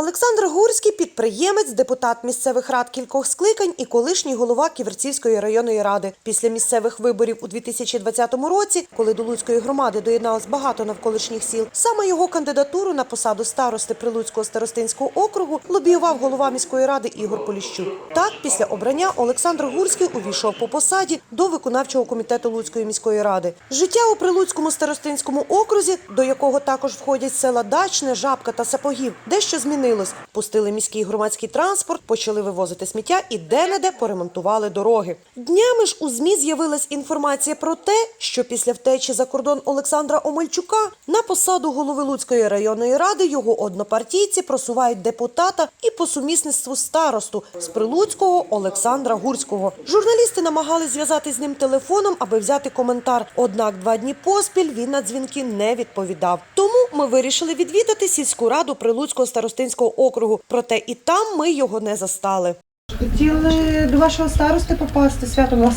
Олександр Гурський підприємець, депутат місцевих рад кількох скликань і колишній голова Ківерцівської районної ради. Після місцевих виборів у 2020 році, коли до Луцької громади доєдналось багато навколишніх сіл, саме його кандидатуру на посаду старости Прилуцького старостинського округу лобіював голова міської ради Ігор Поліщук. Так, після обрання Олександр Гурський увійшов по посаді до виконавчого комітету Луцької міської ради. Життя у Прилуцькому старостинському окрузі, до якого також входять села Дачне, Жабка та Сапогів, дещо змінилось. Пустили міський громадський транспорт, почали вивозити сміття і де-не-де поремонтували дороги. Днями ж у ЗМІ з'явилась інформація про те, що після втечі за кордон Олександра Омельчука на посаду голови Луцької районної ради його однопартійці просувають депутата і по сумісництву старосту з Прилуцького Олександра Гурського. Журналісти намагались зв'язати з ним телефоном, аби взяти коментар. Однак два дні поспіль він на дзвінки не відповідав. Тому ми вирішили відвідати сільську раду Прилуцького старостинського округу. Проте і там ми його не застали. Хотіли до вашого старости попасти, свято у вас.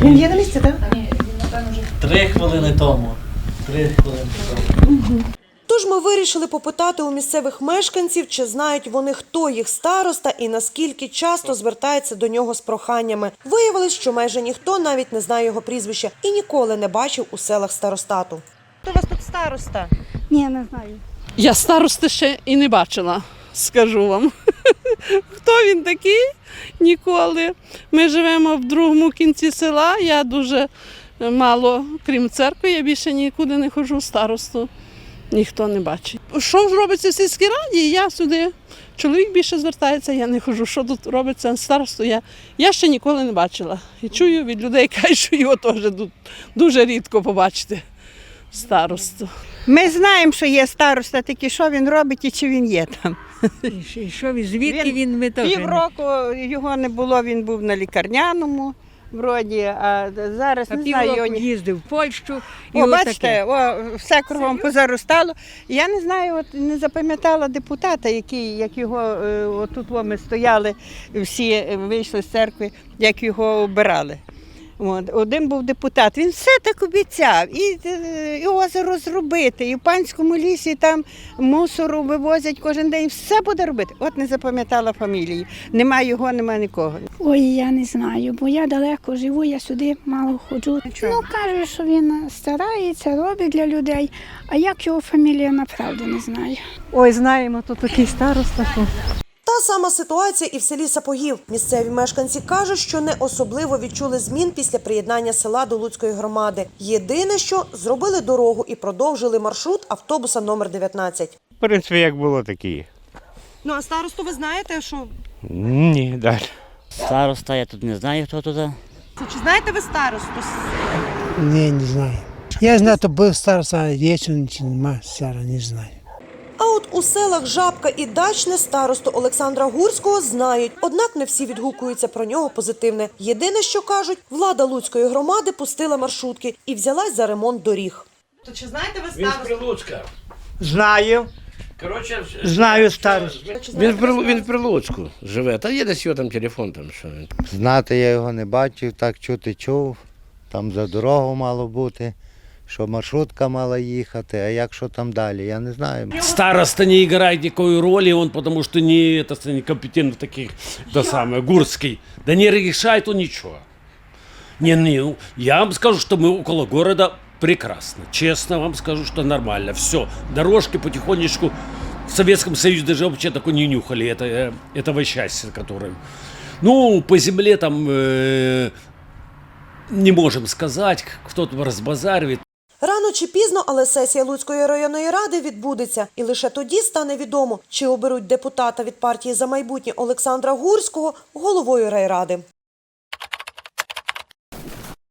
Він є на місці, так? Три хвилини тому. Три хвилини тому. Тож ми вирішили попитати у місцевих мешканців, чи знають вони, хто їх староста і наскільки часто звертається до нього з проханнями. Виявилось, що майже ніхто навіть не знає його прізвища і ніколи не бачив у селах старостату. Хто у вас тут староста? Ні, не знаю. Я старости ще і не бачила, скажу вам. Хто він такий? Ніколи. Ми живемо в другому кінці села. Я дуже мало, крім церкви, я більше нікуди не ходжу старосту. Ніхто не бачить. Що ж робиться в сільській раді? Я сюди. Чоловік більше звертається, я не хожу. Що тут робиться старосту? Я, я ще ніколи не бачила. І чую від людей, кажуть, що його теж тут дуже рідко побачити. Старосту. Ми знаємо, що є староста, тільки що він робить і чи він є там. І що він, звідки Він він, ми теж не- Півроку його не було, він був на лікарняному вроді, а зараз А не знаю його їздив в Польщу і О, бачите, о, все кругом позаростало. Я не знаю, от не запам'ятала депутата, який, як його е, отут ми стояли, всі вийшли з церкви, як його обирали. От, один був депутат, він все так обіцяв, і, е, і озеро зробити, і в панському лісі там мусору вивозять кожен день, все буде робити. От не запам'ятала фамілії. Нема його, нема нікого. Ой, я не знаю, бо я далеко живу, я сюди мало ходжу. Ну, каже, що він старається, робить для людей. А як його фамілія, направду не знаю. Ой, знаємо, тут такий староста. Що... Та сама ситуація і в селі Сапогів. Місцеві мешканці кажуть, що не особливо відчули змін після приєднання села до Луцької громади. Єдине, що зробили дорогу і продовжили маршрут автобуса номер 19. В принципі, як було, такі. Ну, а старосту ви знаєте, що... Ні, далі. Староста, я тут не знаю, хто туди. Чи знаєте ви старосту? Не, не знаю. Я знаю, то був староста, а є чи чи нема стара, не знаю. А от у селах Жабка і Дачне старосту Олександра Гурського знають, однак не всі відгукуються про нього позитивне. Єдине, що кажуть, влада Луцької громади пустила маршрутки і взялась за ремонт доріг. То чи знаєте ви Він з старосту? Прилуцька. Знаю, Коротше, знаю старость. Він в, Прил- він в Прилуцьку живе, та є десь його там телефон, там що він. Знати я його не бачив, так чути чув. Там за дорогу мало бути, що маршрутка мала їхати, а як що там далі, я не знаю. Староста не играет никакой роли, он потому что не, это, не компетентный таких, это самое, Гурский. Да не решает он ничего. Не, не, ну, я вам скажу, что мы около города прекрасно. Честно вам скажу, что нормально. Все, дорожки потихонечку. В Советском Союзе даже вообще такой не нюхали это, э, этого счастья, которое... Ну, по земле там э, не можем сказать, кто-то разбазаривает. Рано чи пізно, але сесія Луцької районної ради відбудеться, і лише тоді стане відомо, чи оберуть депутата від партії за майбутнє Олександра Гурського головою райради.